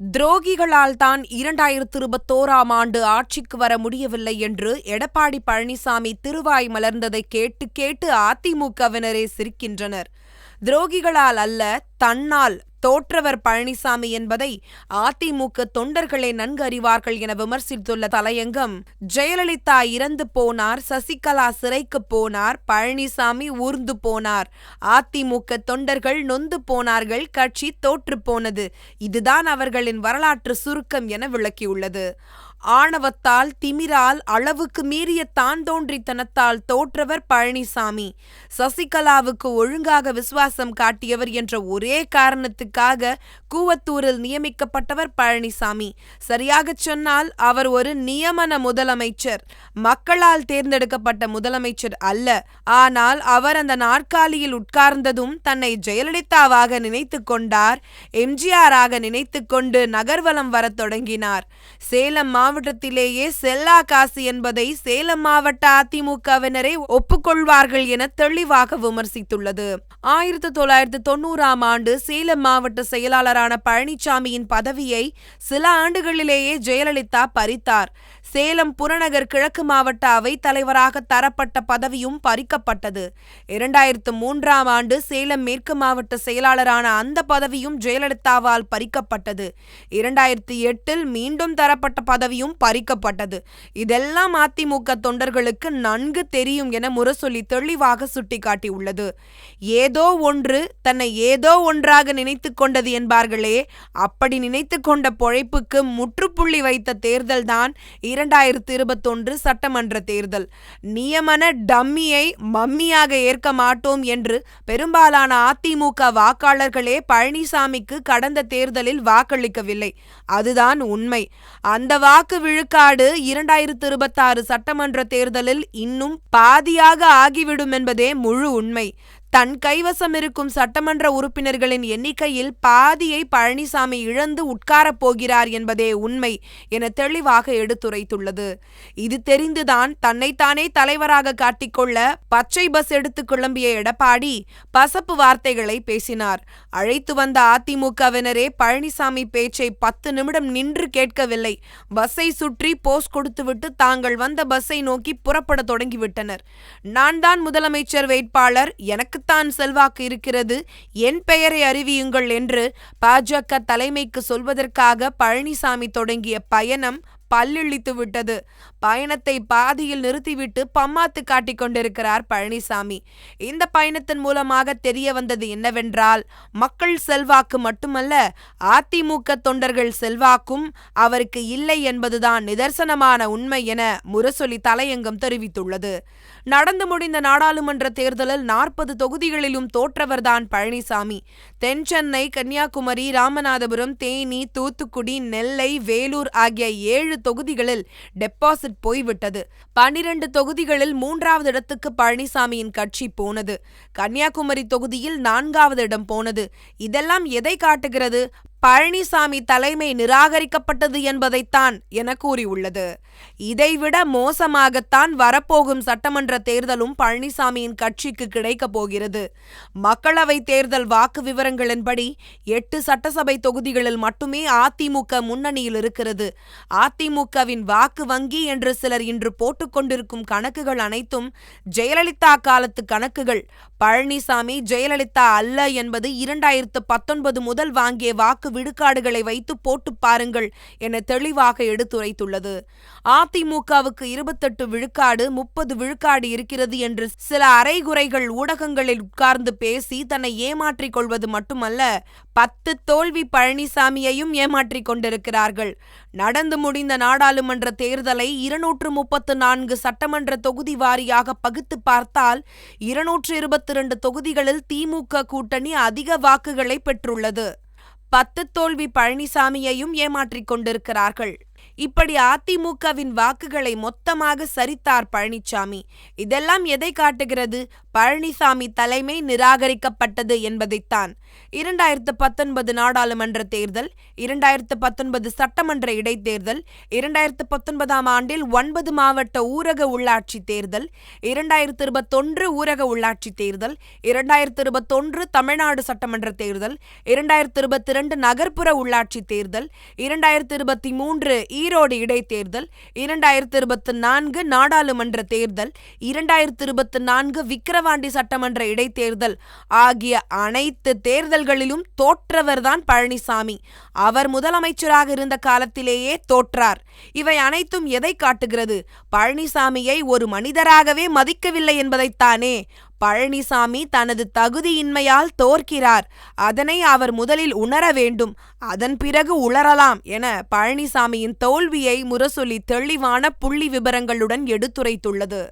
துரோகிகளால் தான் இரண்டாயிரத்து இருபத்தோராம் ஆண்டு ஆட்சிக்கு வர முடியவில்லை என்று எடப்பாடி பழனிசாமி திருவாய் மலர்ந்ததை கேட்டு கேட்டு அதிமுகவினரே சிரிக்கின்றனர். துரோகிகளால் அல்ல தன்னால் தோற்றவர் பழனிசாமி என்பதை அதிமுக தொண்டர்களே நன்கு அறிவார்கள் என விமர்சித்துள்ள தலையங்கம் ஜெயலலிதா இறந்து போனார் சசிகலா சிறைக்கு போனார் பழனிசாமி ஊர்ந்து போனார். அதிமுக தொண்டர்கள் நொந்து போனார்கள் கட்சி தோற்று போனது. இதுதான் அவர்களின் வரலாற்று சுருக்கம் என விளக்கியுள்ளது. ஆணவத்தால் திமிரால் அளவுக்கு மீறிய தான் தோன்றித்தனத்தால் தோற்றவர் பழனிசாமி. சசிகலாவுக்கு ஒழுங்காக விசுவாசம் காட்டியவர் என்ற ஒரே காரணத்துக்காக கூவத்தூரில் நியமிக்கப்பட்டவர் பழனிசாமி. சரியாகச் சொன்னால் அவர் ஒரு நியமன முதலமைச்சர். மக்களால் தேர்ந்தெடுக்கப்பட்ட முதலமைச்சர் அல்ல. ஆனால் அவர் அந்த நாற்காலியில் உட்கார்ந்ததும் தன்னை ஜெயலலிதாவாக நினைத்து கொண்டார் எம்ஜிஆராக நினைத்து கொண்டு நகர்வலம் வரத் தொடங்கினார். சேலம் மாவட்டத்திலேயே செல்லா காசு என்பதை சேலம் மாவட்ட அதிமுகவினரை ஒப்புக்கொள்வார்கள் என தெளிவாக விமர்சித்துள்ளது. ஆயிரத்தி தொள்ளாயிரத்தி தொண்ணூறாம் ஆண்டு சேலம் மாவட்ட செயலாளரான பழனிசாமியின் பதவியை சில ஆண்டுகளிலேயே ஜெயலலிதா பறித்தார். சேலம் புறநகர் கிழக்கு மாவட்ட அவைத் தலைவராக தரப்பட்ட பதவியும் பறிக்கப்பட்டது. இரண்டாயிரத்து மூன்றாம் ஆண்டு சேலம் மேற்கு மாவட்ட செயலாளரான அந்த பதவியும் ஜெயலலிதாவால் பறிக்கப்பட்டது. இரண்டாயிரத்தி எட்டில் மீண்டும் தரப்பட்ட பதவியும் பறிக்கப்பட்டது. இதெல்லாம் அதிமுக தொண்டர்களுக்கு நன்கு தெரியும் என முரசொலி தெளிவாக சுட்டிக்காட்டியுள்ளது. ஏதோ ஒன்று தன்னை ஏதோ ஒன்றாக நினைத்து கொண்டது என்பார்களே. அப்படி நினைத்து கொண்ட பொழைப்புக்கு முற்றுப்புள்ளி வைத்த தேர்தல்தான் இரண்டாயிரத்து இருபத்தொன்று சட்டமன்ற தேர்தல். நியமன டம்மியை மம்மியாக ஏற்க மாட்டோம் என்று பெரும்பாலான அதிமுக வாக்காளர்களே பழனிசாமிக்கு கடந்த தேர்தலில் வாக்களிக்கவில்லை. அதுதான் உண்மை. அந்த வாக்கு விழுக்காடு இரண்டாயிரத்து இருபத்தாறு சட்டமன்ற தேர்தலில் இன்னும் பாதியாக ஆகிவிடும் என்பதே முழு உண்மை. தன் கைவசம் இருக்கும் சட்டமன்ற உறுப்பினர்களின் எண்ணிக்கையில் பாதியை பழனிசாமி இழந்து உட்காரப் போகிறார் என்பதே உண்மை என தெளிவாக எடுத்துரைத்துள்ளது. இது தெரிந்துதான் தன்னைத்தானே தலைவராக காட்டிக்கொள்ள பச்சை பஸ் எடுத்து கிளம்பிய எடப்பாடி பசப்பு வார்த்தைகளை பேசினார். அழைத்து வந்த அதிமுகவினரே பழனிசாமி பேச்சை பத்து நிமிடம் நின்று கேட்கவில்லை. பஸ்ஸை சுற்றி போஸ் கொடுத்துவிட்டு தாங்கள் வந்த பஸ்ஸை நோக்கி புறப்பட தொடங்கிவிட்டனர். நான் தான் முதலமைச்சர் வேட்பாளர் எனக்கு எனக்குத்தான் செல்வாக்கு இருக்கிறது. என் பெயரை அறிவியுங்கள் என்று பாஜக தலைமைக்கு சொல்வதற்காக பழனிசாமி தொடங்கிய பயணம் பல்லிழித்து விட்டது. பயணத்தை பாதியில் நிறுத்திவிட்டு பம்மாத்து காட்டிக் கொண்டிருக்கிறார் பழனிசாமி. இந்த பயணத்தின் மூலமாக தெரிய வந்தது என்னவென்றால் மக்கள் செல்வாக்கு மட்டுமல்ல அதிமுக தொண்டர்கள் செல்வாக்கும் அவருக்கு இல்லை என்பதுதான் நிதர்சனமான உண்மை என முரசொலி தலையங்கம் தெரிவித்துள்ளது. நடந்து முடிந்த நாடாளுமன்ற தேர்தலில் நாற்பது தொகுதிகளிலும் தோற்றவர்தான் பழனிசாமி. தென் சென்னை கன்னியாகுமரி ராமநாதபுரம் தேனி தூத்துக்குடி நெல்லை வேலூர் ஆகிய ஏழு தொகுதிகளில் டெபாசிட் போய்விட்டது. பனிரண்டு தொகுதிகளில் மூன்றாவது இடத்துக்கு பழனிசாமியின் கட்சி போனது. கன்னியாகுமரி தொகுதியில் நான்காவது இடம் போனது. இதெல்லாம் எதை காட்டுகிறது? பழனிசாமி தலைமை நிராகரிக்கப்பட்டது என்பதைத்தான் என கூறியுள்ளது. இதைவிட மோசமாகத்தான் வரப்போகும் சட்டமன்ற தேர்தலும் பழனிசாமியின் கட்சிக்கு கிடைக்கப் போகிறது. மக்களவை தேர்தல் வாக்கு விவரங்களின்படி எட்டு சட்டசபை தொகுதிகளில் மட்டுமே அதிமுக முன்னணியில் இருக்கிறது. அதிமுகவின் வாக்கு வங்கி என்று சிலர் இன்று போட்டுக்கொண்டிருக்கும் கணக்குகள் அனைத்தும் ஜெயலலிதா காலத்து கணக்குகள். பழனிசாமி ஜெயலலிதா அல்ல என்பது இரண்டாயிரத்து பத்தொன்பது முதல் வாங்கிய வாக்கு விழுக்காடுகளை வைத்து போட்டு பாருங்கள் என தெளிவாக எடுத்துரைத்துள்ளது. அதிமுகவுக்கு இருபத்தெட்டு விழுக்காடு முப்பது விழுக்காடு இருக்கிறது என்று சில அரைகுறைகள் ஊடகங்களில் உட்கார்ந்து பேசி தன்னை ஏமாற்றிக் கொள்வது மட்டுமல்ல பத்து தோல்வி பழனிசாமியையும் ஏமாற்றிக் கொண்டிருக்கிறார்கள். நடந்து முடிந்த நாடாளுமன்ற தேர்தலை இருநூற்று முப்பத்து நான்கு சட்டமன்ற தொகுதி வாரியாக பகுத்து பார்த்தால் இருநூற்று இருபத்தி இரண்டு தொகுதிகளில் திமுக கூட்டணி அதிக வாக்குகளை பெற்றுள்ளது. பத்து தோல்வி பழனிசாமியையும் ஏமாற்றிக் கொண்டிருக்கிறார்கள். இப்படி அதிமுகவின் வாக்குகளை மொத்தமாக சரித்தார் பழனிசாமி. இதெல்லாம் எதை காட்டுகிறது? பழனிசாமி தலைமை நிராகரிக்கப்பட்டது என்பதைத்தான். இரண்டாயிரத்து பத்தொன்பது நாடாளுமன்ற தேர்தல் இரண்டாயிரத்து பத்தொன்பது சட்டமன்ற இடைத்தேர்தல் இரண்டாயிரத்து பத்தொன்பதாம் ஆண்டில் ஒன்பது மாவட்ட ஊரக உள்ளாட்சி தேர்தல் இரண்டாயிரத்து இருபத்தொன்று ஊரக உள்ளாட்சி தேர்தல் இரண்டாயிரத்து இருபத்தொன்று தமிழ்நாடு சட்டமன்ற தேர்தல் இரண்டாயிரத்து இருபத்தி இரண்டு நகர்ப்புற உள்ளாட்சி தேர்தல் இரண்டாயிரத்து இருபத்தி மூன்று ஈரோடு இடைத்தேர்தல் இரண்டாயிரத்து இருபத்தி நான்கு நாடாளுமன்ற தேர்தல் இரண்டாயிரத்து இருபத்தி நான்கு விக்கிரவாண்டி சட்டமன்ற இடைத்தேர்தல். ஆகிய அனைத்து தேர்தல்களிலும் தோற்றவர்தான் பழனிசாமி. அவர் முதலமைச்சராக இருந்த காலத்திலேயே தோற்றார். இவை அனைத்தும் எதை காட்டுகிறது? பழனிசாமியை ஒரு மனிதராகவே மதிக்கவில்லை என்பதைத்தானே? பழனிசாமி தனது தகுதியின்மையால் தோற்கிறார். அதனை அவர் முதலில் உணர வேண்டும். அதன் பிறகு உளரலாம் என பழனிசாமியின் தோல்வியை முரசொலி தெளிவான புள்ளி விபரங்களுடன் எடுத்துரைத்துள்ளது.